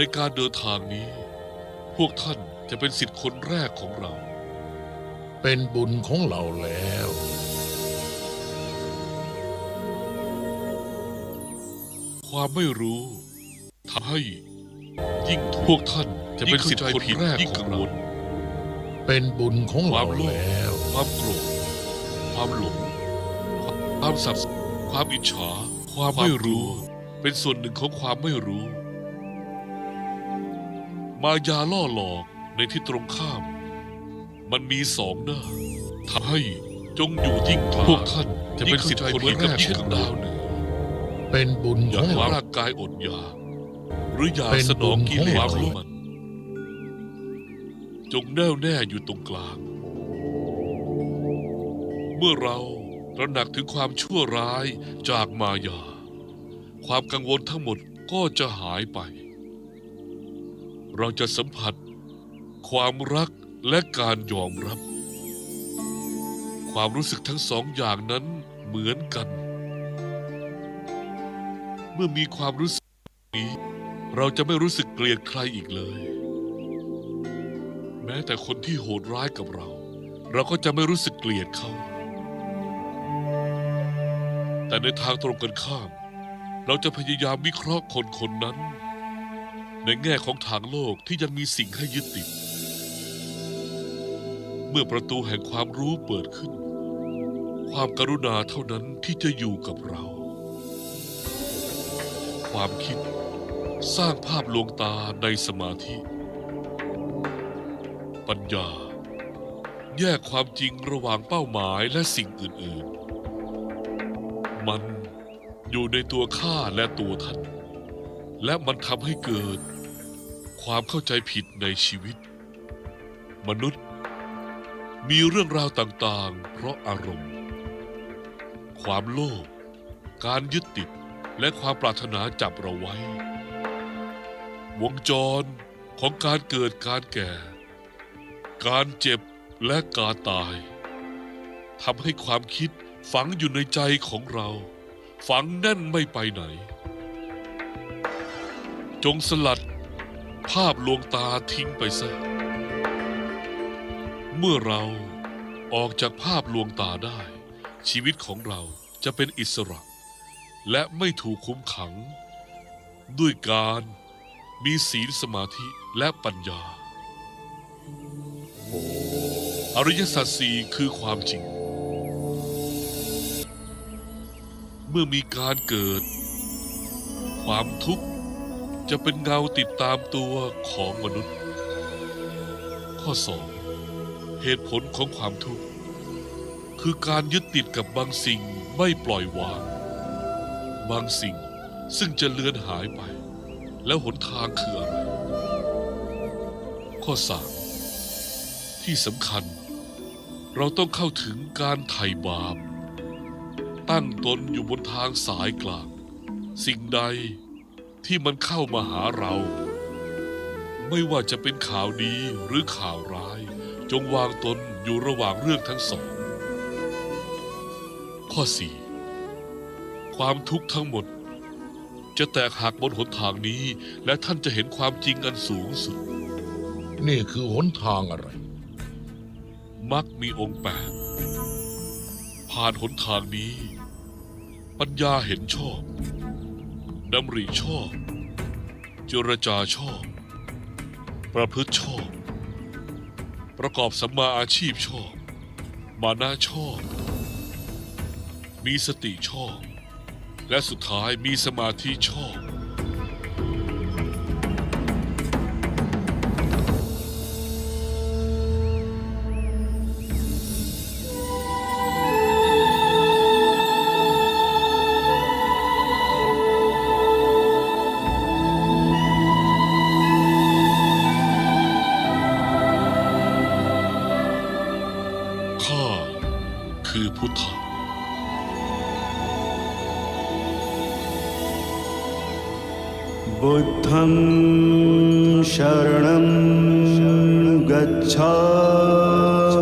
ในการเดินทางนี้ พวกท่านจะเป็นสิทธิ์คนแรกของเรา เป็นบุญของเราแล้ว ความไม่รู้ทำให้ยิ่งพวกท่านจะเป็นสิทธิ์คนแรกของเราเป็นบุญของควาเรามโลภแล้ว ความโกรธ ความหลง ความสับสนความอิจฉา ความไม่รู้ เป็นส่วนหนึ่งของความไม่รู้ มายาล่อหลอกในที่ตรงข้าม มันมีสองหน้าทำให้จงอยู่ยิ่งกลางพวกท่านจะเป็นสิทธิ์คนแรกเช่นดาวเหนือเป็นบุญอขย่าองให้เราร่างกายอดอยากหรืออยากเป็นสนองกิเลสบุญของเราของมัน จงแน่วแน่อยู่ตรงกลาง เมื่อเราตระหนักถึงความชั่วร้ายจากมายา ความกังวลทั้งหมดก็จะหายไป เราจะสัมผัส ความรักและการยอมรับ ความรู้สึกทั้งสองอย่างนั้นเหมือนกัน เมื่อมีความรู้สึกนี้ เราจะไม่รู้สึกเกลียดใครอีกเลย แม้แต่คนที่โหดร้ายกับเรา เราก็จะไม่รู้สึกเกลียดเขาแต่ในทางตรงกันข้าม เราจะพยายามวิเคราะห์คนคนนั้น ในแง่ของทางโลกที่ยังมีสิ่งให้ยึดติด เมื่อประตูแห่งความรู้เปิดขึ้น ความกรุณาเท่านั้นที่จะอยู่กับเรา ความคิดสร้างภาพลวงตาในสมาธิ ปัญญา แยกความจริงระหว่างเป้าหมายและสิ่งอื่น ๆ มันอยู่ในตัวข้าและตัวท่านและมันทำให้เกิด ความเข้าใจผิดในชีวิต มนุษย์ มีเรื่องราวต่างๆ เพราะอารมณ์ ความโลภการยึดติดและความปรารถนาจับเราไว้ วงจรของการเกิดการแก่ การเจ็บและการตายทำให้ความคิดฝังอยู่ในใจของเรา ฝังแน่นไม่ไปไหน จงสลัด ภาพลวงตาทิ้งไปซะ เมื่อเราออกจากภาพลวงตาได้ ชีวิตของเราจะเป็นอิสระ และไม่ถูกคุมขัง ด้วยการมีศีลสมาธิและปัญญา อริยสัจสี่คือความจริง เมื่อมีการเกิด ความทุกข์ จะเป็นเงาติดตามตัวของมนุษย์ ข้อสองเหตุผลของความทุกข์ คือการยึดติดกับบางสิ่งไม่ปล่อยวาง บางสิ่งซึ่งจะเลือนหายไป แล้วหนทางคืออะไร ข้อสามที่สำคัญ เราต้องเข้าถึงการไถ่บาป ตั้งตนอยู่บนทางสายกลาง สิ่งใด ที่มันเข้ามาหาเรา ไม่ว่าจะเป็นข่าวดีหรือข่าวร้าย จงวางตนอยู่ระหว่างเรื่องทั้งสอง ข้อสี่ความทุกข์ทั้งหมด จะแตกหักบนหนทางนี้ และท่านจะเห็นความจริงอันสูงสุด นี่คือหนทางอะไร มักมีองค์แปดผ่านหนทางนี้ ปัญญาเห็นชอบ ดำริชอบ เจรจาชอบ ประพฤติชอบ ประกอบสัมมาอาชีพชอบ มานะชอบ มีสติชอบ และสุดท้ายมีสมาธิชอบ ข้าคือพุทธบุทธังชรณังกัจฉา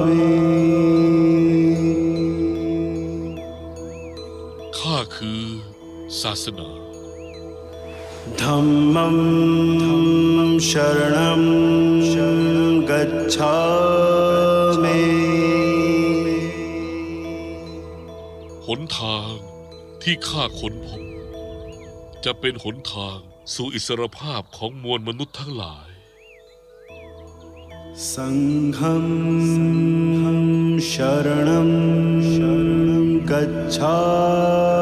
มิข้าคือศาสนาธรรมังชรณัง ทางที่ข้าค้นพบ จะเป็นหนทางสู่อิสรภาพของมวลมนุษย์ทั้งหลาย สังฆชรณังชรณังกัจฉา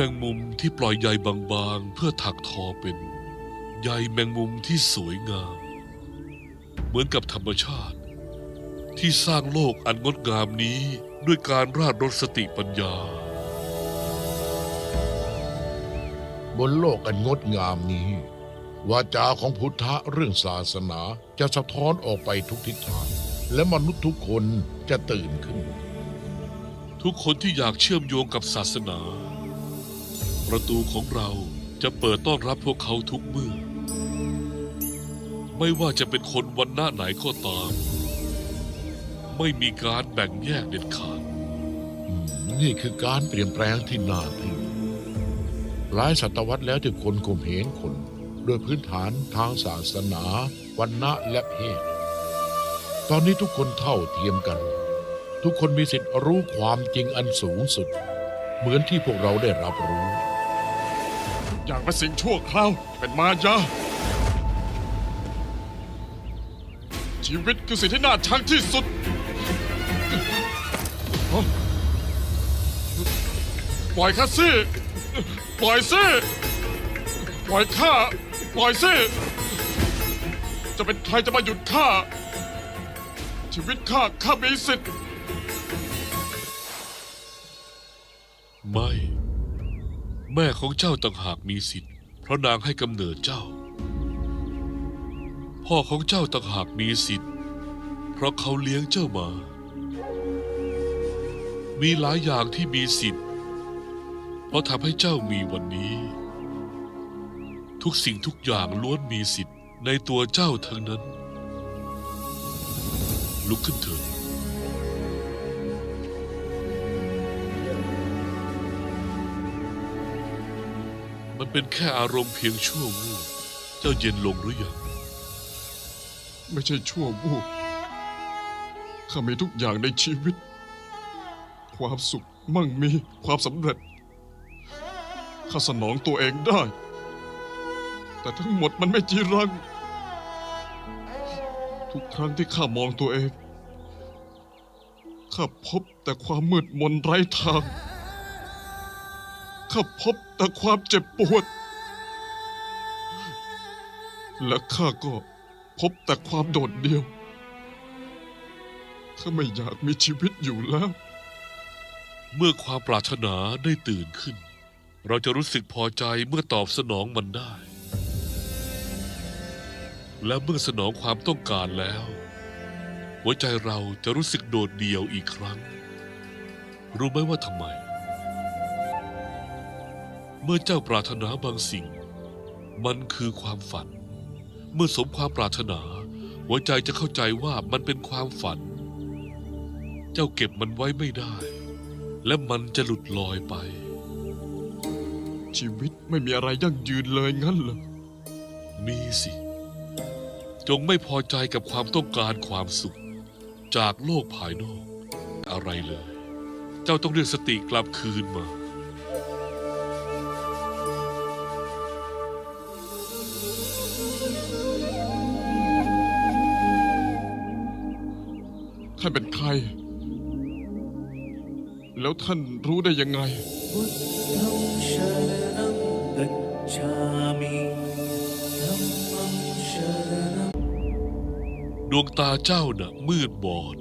มือนแมงมุมที่ปล่อยใยบางๆ เพื่อถักทอเป็น ใยแมงมุมที่สวยงาม เหมือนกับธรรมชาติ ที่สร้างโลกอันงดงามนี้ด้วยการราดรสสติปัญญา บนโลกอันงดงามนี้ วาจาของพุทธะเรื่องศาสนาจะสะท้อนออกไปทุกทิศทาง และมนุษย์ทุกคนจะตื่นขึ้น ทุกคนที่อยากเชื่อมโยงกับศาสนา ประตูของเราจะเปิดต้อนรับพวกเขาทุกเมื่อ ไม่ว่าจะเป็นคนวันหน้าไหนก็ตาม ไม่มีการแบ่งแยกเด็ดขาด นี่คือการเปลี่ยนแปลงที่น่าทึ่งหลายศตวรรษแล้วที่คนข่มเหงคน โดยพื้นฐานทางศาสนา วันณะและเพศ ตอนนี้ทุกคนเท่าเทียมกัน ทุกคนมีสิทธิ์รู้ความจริงอันสูงสุด เหมือนที่พวกเราได้รับรู้ อย่างเป็นสิ่งชั่วคราว เป็นมายา ชีวิตคือสิ่งที่น่าชังที่สุด ปล่อยข้าสิปล่อยสิปล่อยข้า ปล่อยสิจะเป็นใครจะมาหยุดข้า ชีวิตข้า ข้ามีสิทธิ์ ไม่ แม่ของเจ้าต่างหากมีสิทธิ์ เพราะนางให้กำเนิดเจ้า พ่อของเจ้าต่างหากมีสิทธิ์ เพราะเขาเลี้ยงเจ้ามา มีหลายอย่างที่มีสิทธิ์ เพราะทำให้เจ้ามีวันนี้ ทุกสิ่งทุกอย่างล้วนมีสิทธิ์ในตัวเจ้าทั้งนั้น ลุกขึ้นเถิด มันเป็นแค่อารมณ์เพียงชั่ววูบเจ้าเย็นลงหรือยังไม่ใช่ชั่ววูบข้ามีทุกอย่างในชีวิต ความสุขมั่งมีความสำเร็จ ข้าสนองตัวเองได้ แต่ทั้งหมดมันไม่จีรัง ทุกครั้งที่ข้ามองตัวเอง ข้าพบแต่ความมืดมนไร้ทาง ข้าพบแต่ความเจ็บปวด และข้าก็พบแต่ความโดดเดี่ยว ข้าไม่อยากมีชีวิตอยู่แล้ว เมื่อความปรารถนาได้ตื่นขึ้น เราจะรู้สึกพอใจเมื่อตอบสนองมันได้ และเมื่อสนองความต้องการแล้ว หัวใจเราจะรู้สึกโดดเดี่ยวอีกครั้ง รู้ไหมว่าทำไม เมื่อเจ้าปรารถนาบางสิ่ง มันคือความฝัน เมื่อสมความปรารถนา หัวใจจะเข้าใจว่ามันเป็นความฝัน เจ้าเก็บมันไว้ไม่ได้ และมันจะหลุดลอยไป ชีวิตไม่มีอะไรยั่งยืนเลยงั้นเหรอมีสิ จงไม่พอใจกับความต้องการความสุข จากโลกภายนอก อะไรเลย เจ้าต้องเรียกสติกลับคืนมา ร แล้วท่านรู้ได้ยังไงงดวงตาเจ้าน่ะมืดบอด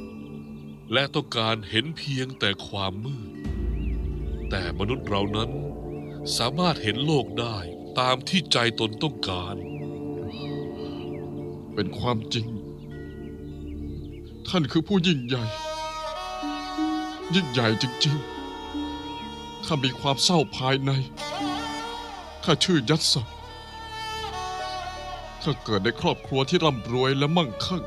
และต้องการเห็นเพียงแต่ความมืด แต่มนุษย์เรานั้นสามารถเห็นโลกได้ตามที่ใจตนต้องการ เป็นความจริง ท่านคือผู้ยิ่งใหญ่ ยิ่งใหญ่จริงๆ ข้ามีความเศร้าภายใน ข้าชื่อยัตสะข้าเกิดในครอบครัวที่ร่ำรวยและมั่งคั่ง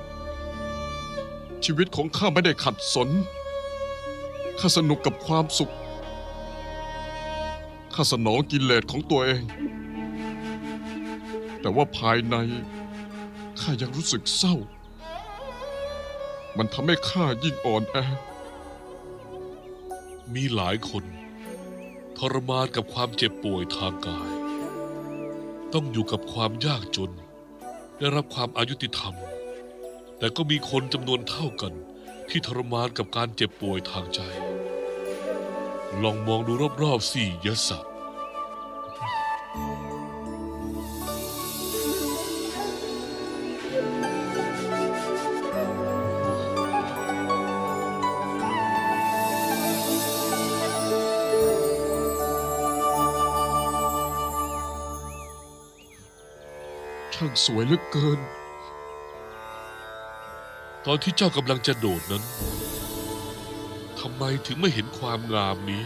ชีวิตของข้าไม่ได้ขัดสน ข้าสนุกกับความสุข ข้าสนองกิเลสของตัวเอง แต่ว่าภายใน ข้ายังรู้สึกเศร้า มันทำให้ข้ายิ่งอ่อนแอ มีหลายคน ทรมานกับความเจ็บป่วยทางกาย ต้องอยู่กับความยากจน ได้รับความอายุติธรรม แต่ก็มีคนจำนวนเท่ากันที่ทรมานกับการเจ็บป่วยทางใจ ลองมองดูรอบๆสิยศ ช่างสวยเหลือเกิน ตอนที่เจ้ากำลังจะโดดนั้นทำไมถึงไม่เห็นความงามนี้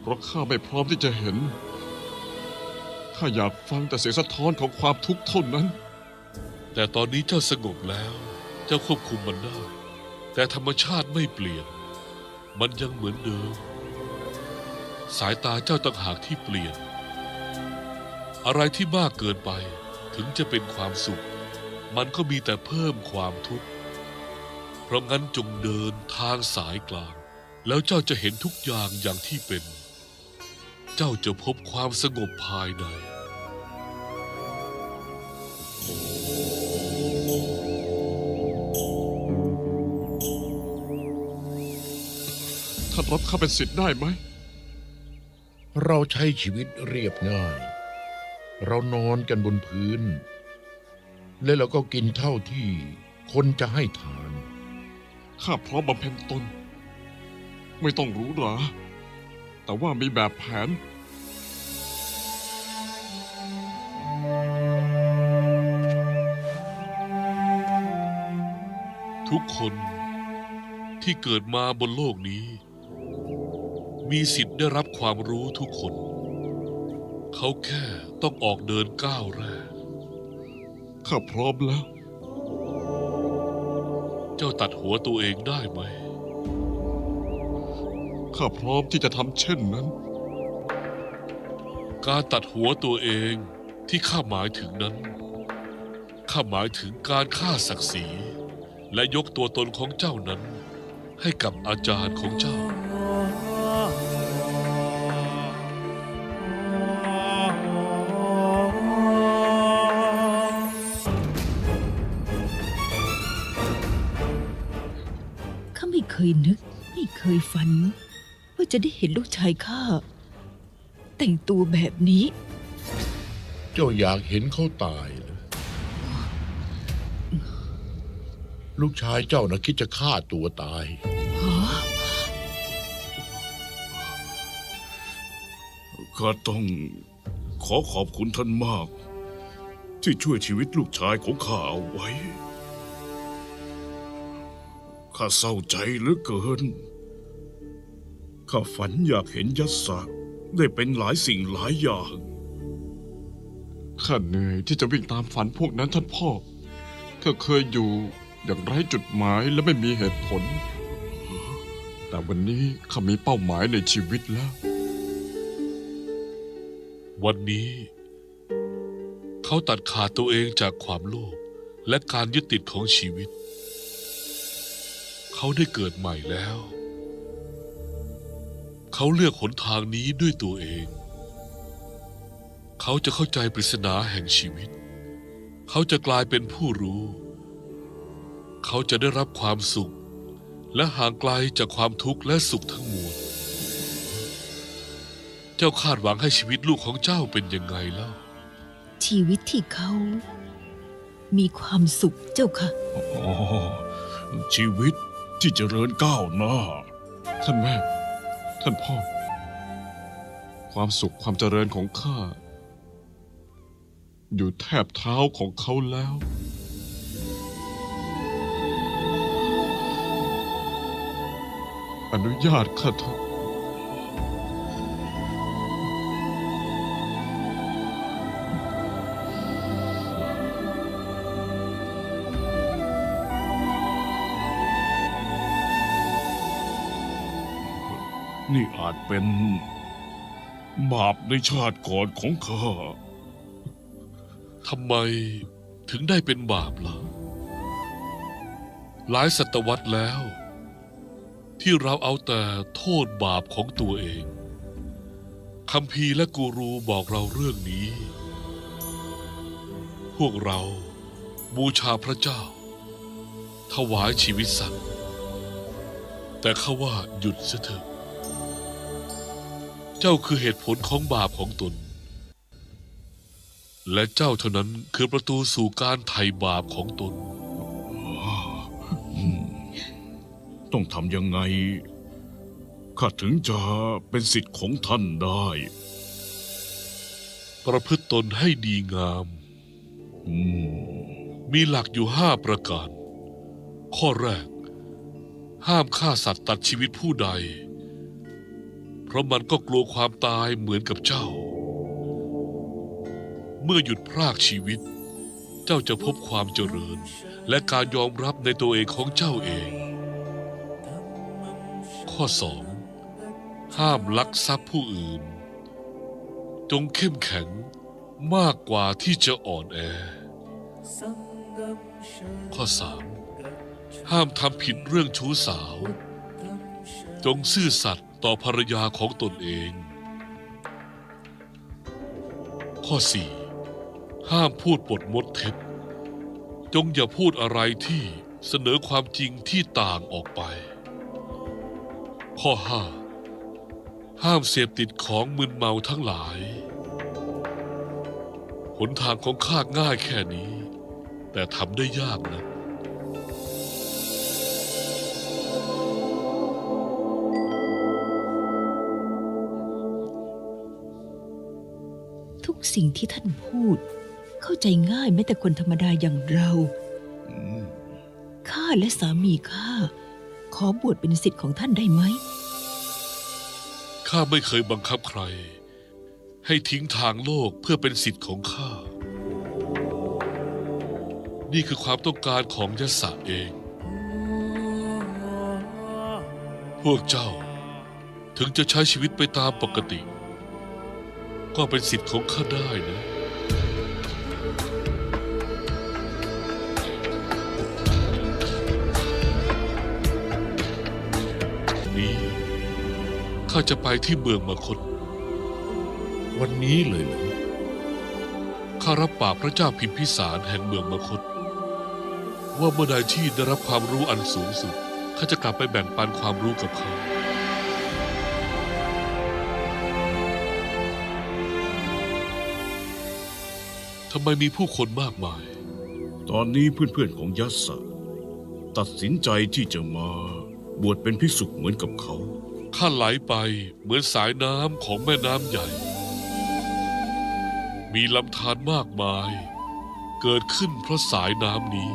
เพราะข้าไม่พร้อมที่จะเห็น ข้าอยากฟังแต่เสียงสะท้อนของความทุกข์เท่านั้น แต่ตอนนี้เจ้าสงบแล้ว เจ้าควบคุมมันได้ แต่ธรรมชาติไม่เปลี่ยน มันยังเหมือนเดิม สายตาเจ้าต่างหากที่เปลี่ยน อะไรที่มากเกินไปถึงจะเป็นความสุข มันก็มีแต่เพิ่มความทุกข์ เพราะงั้นจงเดินทางสายกลาง แล้วเจ้าจะเห็นทุกอย่างอย่างที่เป็น เจ้าจะพบความสงบภายในท่านรับข้าเป็นสิทธิ์ได้ไหม เราใช้ชีวิตเรียบง่าย เรานอนกันบนพื้น และเราก็กินเท่าที่คนจะให้ทาน ข้าพร้อมบำเพ็ญตน ไม่ต้องรู้หราแต่ว่ามีแบบแผน ทุกคนที่เกิดมาบนโลกนี้ มีสิทธิ์ได้รับความรู้ทุกคน เขาแค่ต้องออกเดินก้าวแรก ข้าพร้อมแล้ว เจ้าตัดหัวตัวเองได้ไหม ข้าพร้อมที่จะทำเช่นนั้น การตัดหัวตัวเองที่ข้าหมายถึงนั้น ข้าหมายถึงการฆ่าศักดิ์ศรี และยกตัวตนของเจ้านั้น ให้กับอาจารย์ของเจ้า ยนึก ไม่เคยฝัน ว่าจะได้เห็นลูกชายข้า แต่งตัวแบบนี้ เจ้าอยากเห็นเขาตายเหรอลูกชายเจ้านะคิดจะฆ่าตัวตาย ข้าต้องขอขอบคุณท่านมาก ที่ช่วยชีวิตลูกชายของข้าเอาไว้ ข้าเศร้าใจเหลือเกิน ข้าฝันอยากเห็นยัสสะได้เป็นหลายสิ่งหลายอย่าง ข้าเหนื่อยที่จะวิ่งตามฝันพวกนั้นท่านพ่อ ข้าเคยอยู่อย่างไร้จุดหมายและไม่มีเหตุผล แต่วันนี้ข้ามีเป้าหมายในชีวิตแล้ว วันนี้ เขาตัดขาดตัวเองจากความโลภและการยึดติดของชีวิต เขาได้เกิดใหม่แล้ว เขาเลือกหนทางนี้ด้วยตัวเอง เขาจะเข้าใจปริศนาแห่งชีวิต เขาจะกลายเป็นผู้รู้ เขาจะได้รับความสุข และห่างไกลจากความทุกข์และสุขทั้งมวล เจ้าคาดหวังให้ชีวิตลูกของเจ้าเป็นยังไงเล่า ชีวิตที่เขา มีความสุขเจ้าค่ะอ๋อชีวิต ที่เจริญก้าวหน้า ท่านแม่ ท่านพ่อ ความสุขความเจริญของข้า อยู่แทบเท้าของเขาแล้ว อนุญาตข้าเถอะ นี่อาจเป็น บาปในชาติก่อนของข้า ทำไมถึงได้เป็นบาปล่ะ หลายศตวรรษแล้ว ที่เราเอาแต่โทษบาปของตัวเองคำพีร์และกูรูบอกเราเรื่องนี้ พวกเราบูชาพระเจ้า ถวายชีวิตสัตว์ แต่เขาว่าหยุดเสียเถอะ เจ้าคือเหตุผลของบาปของตน และเจ้าเท่านั้นคือประตูสู่การไถ่บาปของตน ต้องทำยังไง ข้าถึงจะเป็นสิทธิ์ของท่านได้ ประพฤติตนให้ดีงามอืมมีหลักอยู่ห้าประการ ข้อแรก ห้ามฆ่าสัตว์ตัดชีวิตผู้ใด เพราะมันก็กลัวความตายเหมือนกับเจ้า เมื่อหยุดพรากชีวิต เจ้าจะพบความเจริญ และการยอมรับในตัวเองของเจ้าเอง ข้อสองห้ามลักทรัพย์ผู้อื่น จงเข้มแข็งมากกว่าที่จะอ่อนแอ ข้อสามห้ามทำผิดเรื่องชู้สาว จงซื่อสัตย์ ต่อภรรยาของตนเอง ข้อสี่ห้ามพูดปดมดเท็จ จงอย่าพูดอะไรที่เสนอความจริงที่ต่างออกไป ข้อห้าห้ามเสพติดของมึนเมาทั้งหลายหนทางของข้าง่ายแค่นี้ แต่ทำได้ยากนะ สิ่งที่ท่านพูด เข้าใจง่ายแม้แต่คนธรรมดาอย่างเราข้าและสามีข้าขอบวชเป็นสิทธิ์ของท่านได้ไหมข้าไม่เคยบังคับใคร ให้ทิ้งทางโลกเพื่อเป็นสิทธิ์ของข้า นี่คือความต้องการของยศเอง พวกเจ้าถึงจะใช้ชีวิตไปตามปกติ ก็เป็นสิทธิ์ของข้าได้นะ นี่ข้าจะไปที่เมืองมคต วันนี้เลยเหรอข้ารับปากพระเจ้าพิมพิสารแห่งเมืองมคต ว่าเมื่อใดที่ได้รับความรู้อันสูงสุดข้าจะกลับไปแบ่งปันความรู้กับเขา ทำไมมีผู้คนมากมาย ตอนนี้เพื่อนๆของยัสสะตัดสินใจที่จะมาบวชเป็นภิกษุเหมือนกับเขาข้าไหลไปเหมือนสายน้ำของแม่น้ำใหญ่ มีลำธารมากมาย เกิดขึ้นเพราะสายน้ำนี้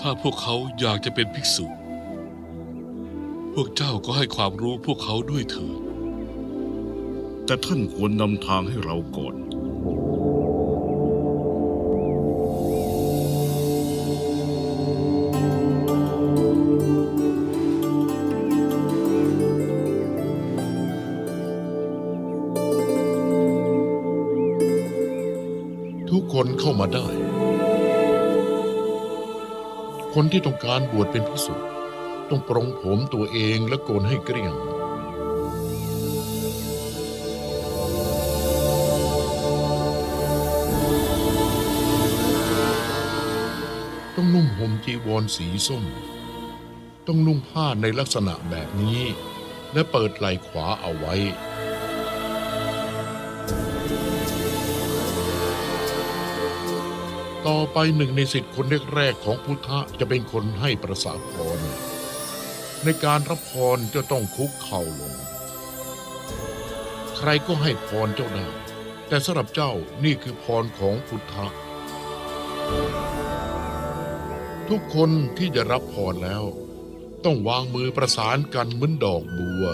ถ้าพวกเขาอยากจะเป็นภิกษุ พวกเจ้าก็ให้ความรู้พวกเขาด้วยเถิด แต่ท่านควรนำทางให้เราก่อน ทุกคนเข้ามาได้ คนที่ต้องการบวชเป็นพิสุต้องปรงผมตัวเองและโกนให้เกลี้ยง วรสีส้ม ต้องนุ่งผ้าในลักษณะแบบนี้ และเปิดไหล่ขวาเอาไว้ ต่อไปหนึ่งในสิทธิ์คนแรกๆของพุทธะจะเป็นคนให้ประสาพร ในการรับพรจะต้องคุกเข่าลง ใครก็ให้พรเจ้าได้แต่สำหรับเจ้านี่คือพรของพุทธะ ทุกคนที่จะรับพรแล้ว ต้องวางมือประสานกันเหมือนดอกบัว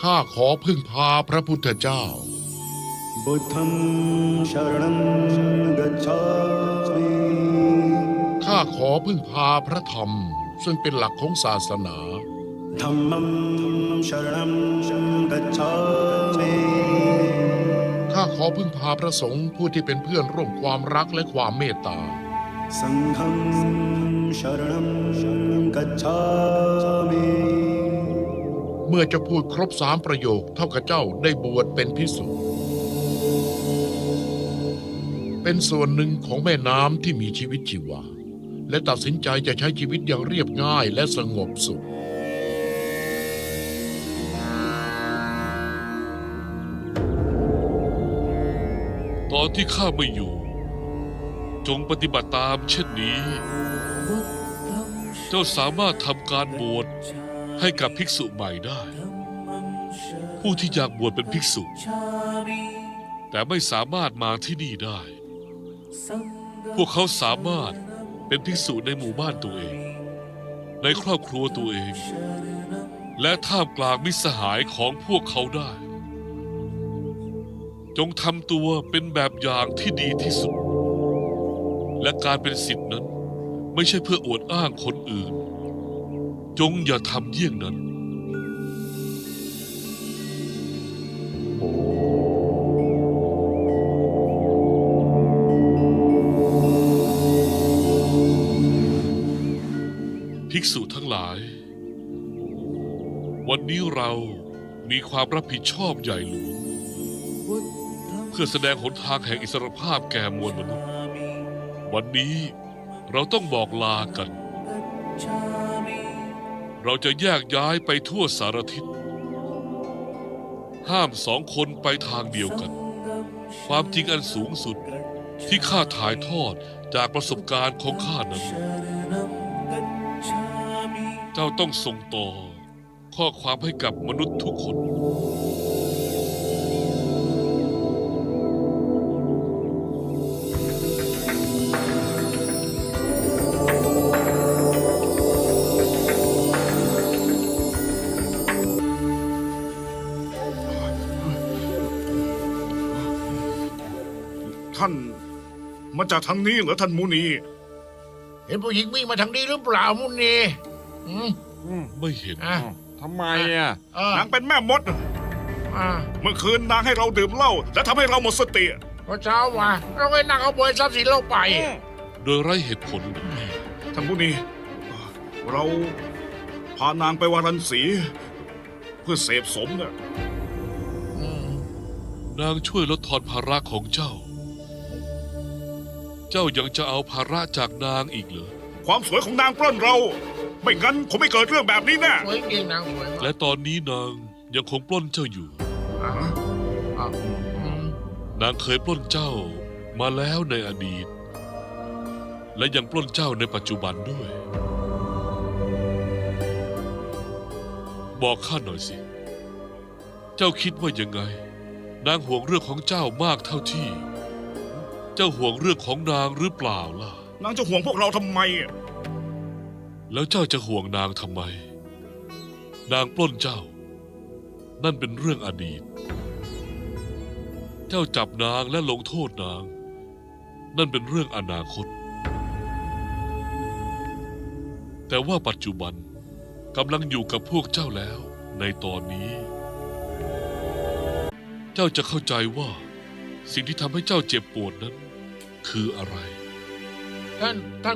ข้าขอพึ่งพาพระพุทธเจ้า บุธมชรังกัจฉามิข้าขอพึ่งพาพระธรรม ซึ่งเป็นหลักของศาสนาธรรมชรังกัจฉามิข้าขอพึ่งพาพระสงฆ์ผู้ที่เป็นเพื่อนร่วมความรักและความเมตตา सङ्घं शरणं गच्छामि เมื่อจะพูดครบสามประโยคเท่ากับเจ้าได้บวชเป็นพิสุเป็นส่วนหนึ่งของแม่น้ำที่มีชีวิตชีวา และตัดสินใจจะใช้ชีวิตอย่างเรียบง่ายและสงบสุข ตอนที่ข้าไม่อยู่ จงปฏิบัติตามเช่นนี้ เจ้าสามารถทำการบวชให้กับภิกษุใหม่ได้ ผู้ที่อยากบวชเป็นภิกษุ แต่ไม่สามารถมาที่นี่ได้ พวกเขาสามารถเป็นภิกษุในหมู่บ้านตัวเอง ในครอบครัวตัวเอง และท่ามกลางมิสหายของพวกเขาได้ จงทำตัวเป็นแบบอย่างที่ดีที่สุด และการเป็นสิทธิ์นั้น ไม่ใช่เพื่ออวดอ้างคนอื่น จงอย่าทำเยี่ยงนั้น ภิกษุทั้งหลาย วันนี้เรามีความรับผิดชอบใหญ่หลวงเพื่อแสดงหนทางแห่งอิสรภาพแก่มวลมนุษย์ วันนี้เราต้องบอกลากัน เราจะแยกย้ายไปทั่วสารทิศ ห้ามสองคนไปทางเดียวกัน ความจริงอันสูงสุดที่ข้าถ่ายทอดจากประสบการณ์ของข้านั้น เจ้าต้องส่งต่อข้อความให้กับมนุษย์ทุกคนท่าน มาจากทางนี้เหรอท่านมุนี เห็นผู้หญิงวิ่งมาทางนี้หรือเปล่ามุนีอืมไม่เห็นอะทำไมอะเออนางเป็นแม่มด อะเมื่อคืนนางให้เราดื่มเหล้าและทำให้เราหมดสติ พอเช้ามาเราไปนั่งขโมยทรัพย์สินเราไป โดยไร้เหตุผล ท่านมุนีเราพานางไปวารันสี เพื่อเสพสมเนี่ย นางช่วยลดทอนภาระของเจ้า เจ้ายังจะเอาภาระจากนางอีกเหรอ ความสวยของนางปล้นเรา ไม่งั้นคงไม่เกิดเรื่องแบบนี้แน่สวยจริงนางสวยมากและตอนนี้นางยังคงปล้นเจ้าอยู่ อะอะอืมนางเคยปล้นเจ้ามาแล้วในอดีต และยังปล้นเจ้าในปัจจุบันด้วย บอกข้าหน่อยสิ เจ้าคิดว่ายังไง นางห่วงเรื่องของเจ้ามากเท่าที่ เจ้าห่วงเรื่องของนางหรือเปล่าล่ะ นางจะห่วงพวกเราทำไมแล้วเจ้าจะห่วงนางทำไม นางปล้นเจ้า นั่นเป็นเรื่องอดีต เจ้าจับนางและลงโทษนาง นั่นเป็นเรื่องอนาคต แต่ว่าปัจจุบันกำลังอยู่กับพวกเจ้าแล้ว ในตอนนี้ เจ้าจะเข้าใจว่า สิ่งที่ทำให้เจ้าเจ็บปวดนั้น คืออะไร ท่านท่าน